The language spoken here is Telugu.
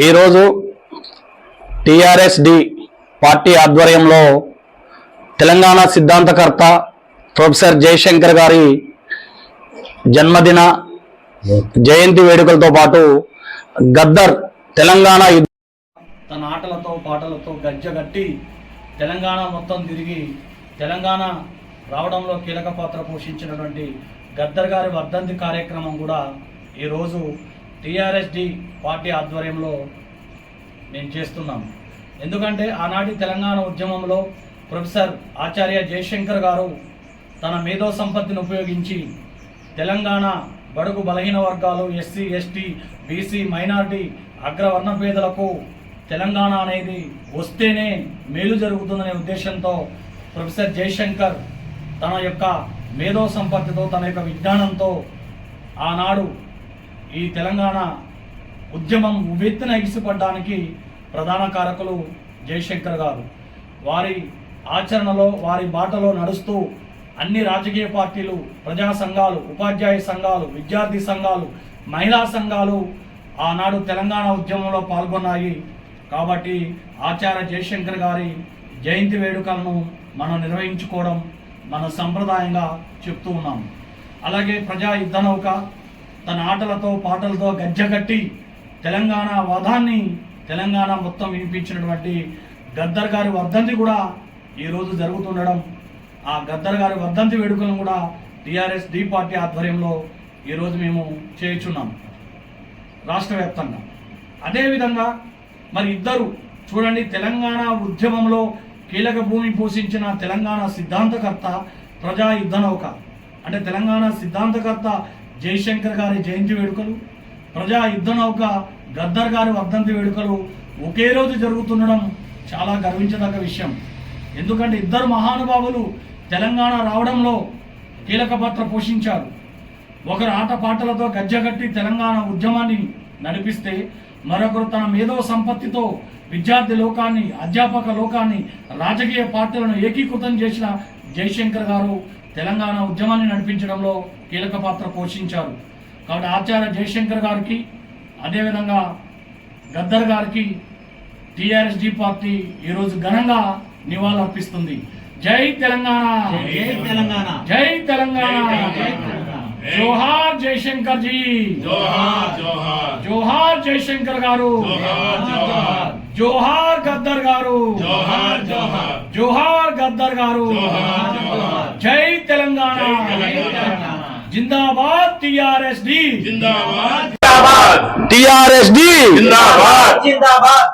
ఈరోజు టిఆర్ఎస్డి పార్టీ ఆధ్వర్యంలో తెలంగాణ సిద్ధాంతకర్త ప్రొఫెసర్ జయశంకర్ గారి జన్మదిన జయంతి వేడుకలతో పాటు గద్దర్ తెలంగాణ తన ఆటలతో పాటలతో గజ్జగట్టి తెలంగాణ మొత్తం తిరిగి తెలంగాణ రావడంలో కీలక పాత్ర పోషించినటువంటి గద్దర్ గారి వర్ధంతి కార్యక్రమం కూడా ఈరోజు టీఆర్ఎస్డి పార్టీ ఆధ్వర్యంలో మేము చేస్తున్నాం. ఎందుకంటే ఆనాటి తెలంగాణ ఉద్యమంలో ప్రొఫెసర్ ఆచార్య జయశంకర్ గారు తన మేధో సంపత్తిని ఉపయోగించి తెలంగాణ బడుగు బలహీన వర్గాలు ఎస్సీ ఎస్టీ బీసీ మైనారిటీ అగ్రవర్ణ పేదలకు తెలంగాణ అనేది వస్తేనే మేలు జరుగుతుందనే ఉద్దేశంతో ప్రొఫెసర్ జయశంకర్ తన యొక్క మేధో సంపత్తితో తన యొక్క విజ్ఞానంతో ఆనాడు ఈ తెలంగాణ ఉద్యమం ఉవ్వెత్తున ఎగిసిపడ్డానికి ప్రధాన కారకులు జయశంకర్ గారు. వారి ఆచరణలో వారి బాటలో నడుస్తూ అన్ని రాజకీయ పార్టీలు ప్రజా సంఘాలు ఉపాధ్యాయ సంఘాలు విద్యార్థి సంఘాలు మహిళా సంఘాలు ఆనాడు తెలంగాణ ఉద్యమంలో పాల్గొన్నాయి. కాబట్టి ఆచార్య జయశంకర్ గారి జయంతి వేడుకలను మనం నిర్వహించుకోవడం మన సంప్రదాయంగా చెప్తూ ఉన్నాం. అలాగే ప్రజా యుద్ధ నౌక తన ఆటలతో పాటలతో గజ్జగట్టి తెలంగాణ వాదాన్ని తెలంగాణ మొత్తం వినిపించినటువంటి గద్దర్ గారి వర్ధంతి కూడా ఈరోజు జరుగుతుండడం. ఆ గద్దర్ గారి వర్ధంతి వేడుకలను కూడా టీఆర్ఎస్ డి పార్టీ ఆధ్వర్యంలో ఈరోజు మేము చేయుచున్నాం. రాష్ట్ర వ్యాప్తంగా. అదేవిధంగా మరి ఇద్దరు చూడండి తెలంగాణ ఉద్యమంలో కీలక భూమి పోషించిన తెలంగాణ సిద్ధాంతకర్త ప్రజా యుద్ధ నౌక అంటే తెలంగాణ సిద్ధాంతకర్త జయశంకర్ గారి జయంతి వేడుకలు ప్రజా యుద్ధ నౌక గద్దర్ గారి వర్ధంతి వేడుకలు ఒకే రోజు జరుగుతుండడం చాలా గర్వించదగ్గ విషయం. ఎందుకంటే ఇద్దరు మహానుభావులు తెలంగాణ రావడంలో కీలక పాత్ర పోషించారు. ఒకరు ఆట పాటలతో గజ్జగట్టి తెలంగాణ ఉద్యమాన్ని నడిపిస్తే మరొకరు తన మేధో సంపత్తితో విద్యార్థి లోకాన్ని అధ్యాపక లోకాన్ని రాజకీయ పార్టీలను ఏకీకృతం చేసిన జయశంకర్ గారు తెలంగాణ ఉద్యమాన్ని నడిపించడంలో కీలక పాత్ర పోషించారు. కాబట్టి ఆచార్య జయశంకర్ గారికి అదేవిధంగా గద్దర్ గారికి టిఆర్ఎస్డి పార్టీ ఈరోజు ఘనంగా నివాళులర్పిస్తుంది. జై తెలంగాణ! జై తెలంగాణ! జై తెలంగాణ! జై తెలంగాణ. జోహార్ జయశంకర్ జీ! జోహార్ జయశంకర్ గారు! జోహార్ గద్దర్ గారు! జోహార్ గద్దర్ గారు! జోహార్ జోహార్! జై తెలంగాణ జై తెలంగాణ. జిందాబాద్ టిఆర్ఎస్ డి జిందాబాద్ టిఆర్ఎస్డి జిందాబాద్ జిందాబాద్